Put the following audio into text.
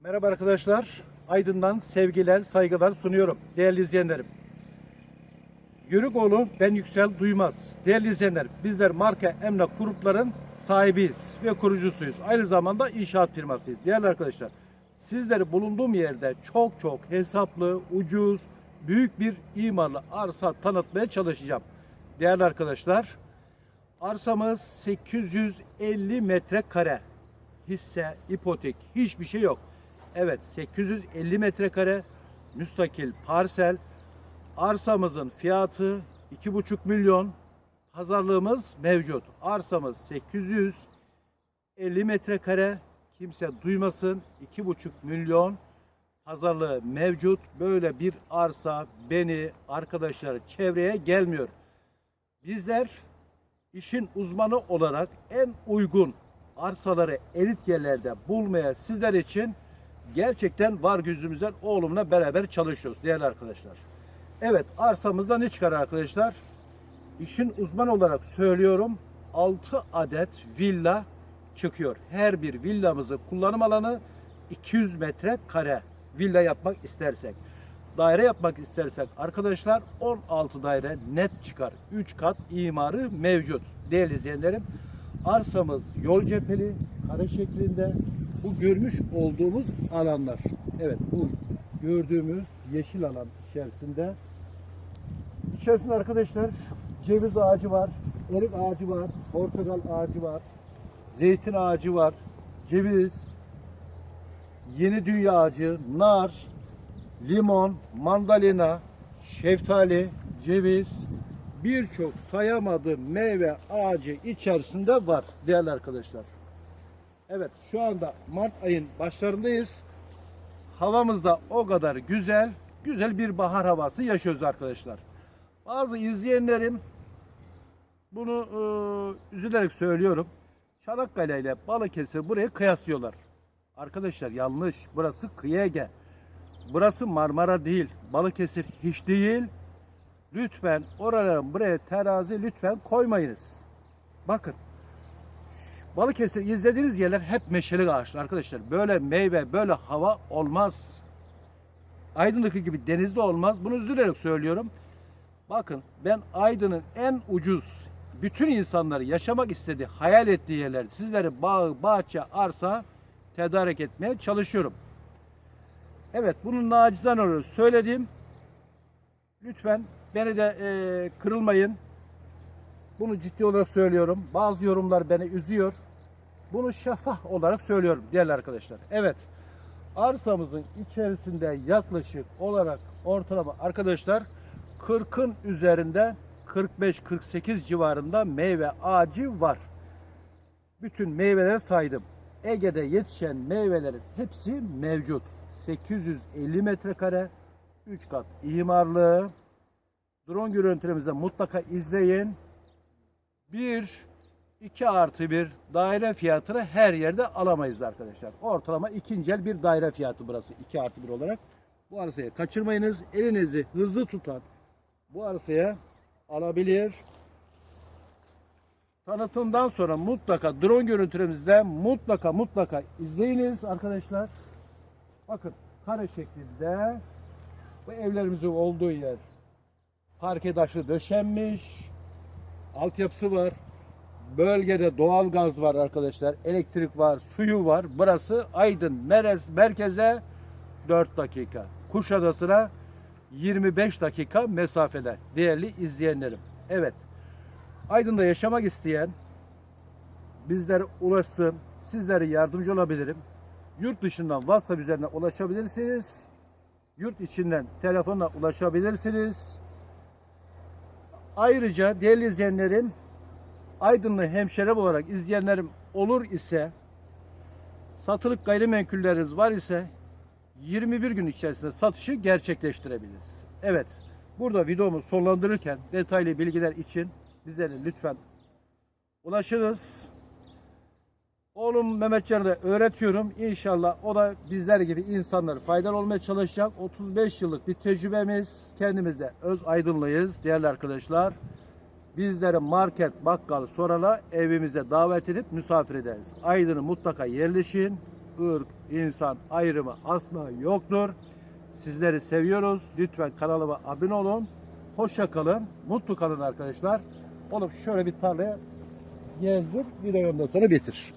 Merhaba arkadaşlar. Aydın'dan sevgiler, saygılar sunuyorum. Değerli izleyenlerim. Yörükoğlu ben Yüksel Duymaz. Değerli izleyenler, bizler marka emlak grupların sahibiyiz ve kurucusuyuz. Aynı zamanda inşaat firmasıyız. Değerli arkadaşlar, sizleri bulunduğum yerde çok çok hesaplı, ucuz, büyük bir imarlı arsa tanıtmaya çalışacağım. Değerli arkadaşlar, arsamız 850 metrekare hisse, ipotek hiçbir şey yok. Evet 850 metrekare müstakil parsel. Arsamızın fiyatı 2,5 milyon. Pazarlığımız mevcut. Arsamız 850 metrekare. Kimse duymasın. 2,5 milyon pazarlığı mevcut. Böyle bir arsa beni, arkadaşlar çevreye gelmiyor. Bizler işin uzmanı olarak en uygun arsaları elit yerlerde bulmaya sizler için gerçekten var gözümüzden oğlumla beraber çalışıyoruz değerli arkadaşlar. Evet arsamızda ne çıkar arkadaşlar? İşin uzman olarak söylüyorum 6 adet villa çıkıyor. Her bir villamızı kullanım alanı 200 metre kare villa yapmak istersek. Daire yapmak istersek arkadaşlar 16 daire net çıkar. 3 kat imarı mevcut. Değerli izleyenlerim arsamız yol cepheli kare şeklinde bu görmüş olduğumuz alanlar. Evet bu gördüğümüz yeşil alan içerisinde İçerisinde arkadaşlar ceviz ağacı var, erik ağacı var, portakal ağacı var, zeytin ağacı var, ceviz, yeni dünya ağacı, nar, limon, mandalina, şeftali, ceviz, birçok sayamadığım meyve ağacı içerisinde var değerli arkadaşlar. Evet şu anda Mart ayın başlarındayız. Havamız da o kadar güzel, güzel bir bahar havası yaşıyoruz arkadaşlar. Bazı izleyenlerim bunu e, üzülerek söylüyorum. Çanakkale ile Balıkesir burayı kıyaslıyorlar. Arkadaşlar yanlış. Burası kıyı Ege. Burası Marmara değil. Balıkesir hiç değil. Lütfen oraların buraya terazi lütfen koymayınız. Bakın. Balıkesir izlediğiniz yerler hep meşeli ağaçlar arkadaşlar. Böyle meyve, böyle hava olmaz. Aydın'daki gibi denizde olmaz. Bunu üzülerek söylüyorum. Bakın ben Aydın'ın en ucuz bütün insanları yaşamak istediği, hayal ettiği yerler sizlere bağ, bahçe, arsa tedarik etmeye çalışıyorum. Evet bunu nacizane olarak söyledim. Lütfen beni de e, kırılmayın. Bunu ciddi olarak söylüyorum. Bazı yorumlar beni üzüyor. Bunu şeffaf olarak söylüyorum değerli arkadaşlar. Evet arsamızın içerisinde yaklaşık olarak ortalama arkadaşlar 40'ın üzerinde 45-48 civarında meyve ağacı var. Bütün meyveleri saydım. Ege'de yetişen meyvelerin hepsi mevcut. 850 metrekare, 3 kat imarlı. Drone görüntülerimizi mutlaka izleyin. 1 2 artı bir daire fiyatını her yerde alamayız arkadaşlar. Ortalama ikinci el bir daire fiyatı burası 2 artı 1 olarak. Bu arsayı kaçırmayınız. Elinizi hızlı tutan bu arsaya alabilir. Tanıtımdan sonra mutlaka drone görüntülerimizde mutlaka mutlaka izleyiniz arkadaşlar. Bakın kare şeklinde bu evlerimizin olduğu yer parke taşı döşenmiş. Altyapısı var. Bölgede doğal gaz var arkadaşlar. Elektrik var, suyu var. Burası Aydın Merez merkeze 4 dakika. Kuşadası'na 25 dakika mesafede değerli izleyenlerim. Evet. Aydın'da yaşamak isteyen bizlere ulaşsın. Sizlere yardımcı olabilirim. Yurt dışından WhatsApp üzerinden ulaşabilirsiniz. Yurt içinden telefonla ulaşabilirsiniz. Ayrıca değerli izleyenlerim Aydınlı hemşerim olarak izleyenlerim olur ise satılık gayrimenkulleriniz var ise 21 gün içerisinde satışı gerçekleştirebiliriz. Evet, burada videomu sonlandırırken detaylı bilgiler için bizlere lütfen ulaşınız. Oğlum Mehmetcan'a da öğretiyorum. İnşallah o da bizler gibi insanlar faydalı olmaya çalışacak. 35 yıllık bir tecrübemiz. Kendimize öz aydınlıyız değerli arkadaşlar. Bizleri market, bakkal, sorala evimize davet edip misafir ederiz. Aydın'ı mutlaka yerleşin. ırk, insan ayrımı asla yoktur. Sizleri seviyoruz. Lütfen kanalıma abone olun. Hoşça kalın. Mutlu kalın arkadaşlar. Oğlum şöyle bir tarlaya gezdim. Videomdan sonra bitir.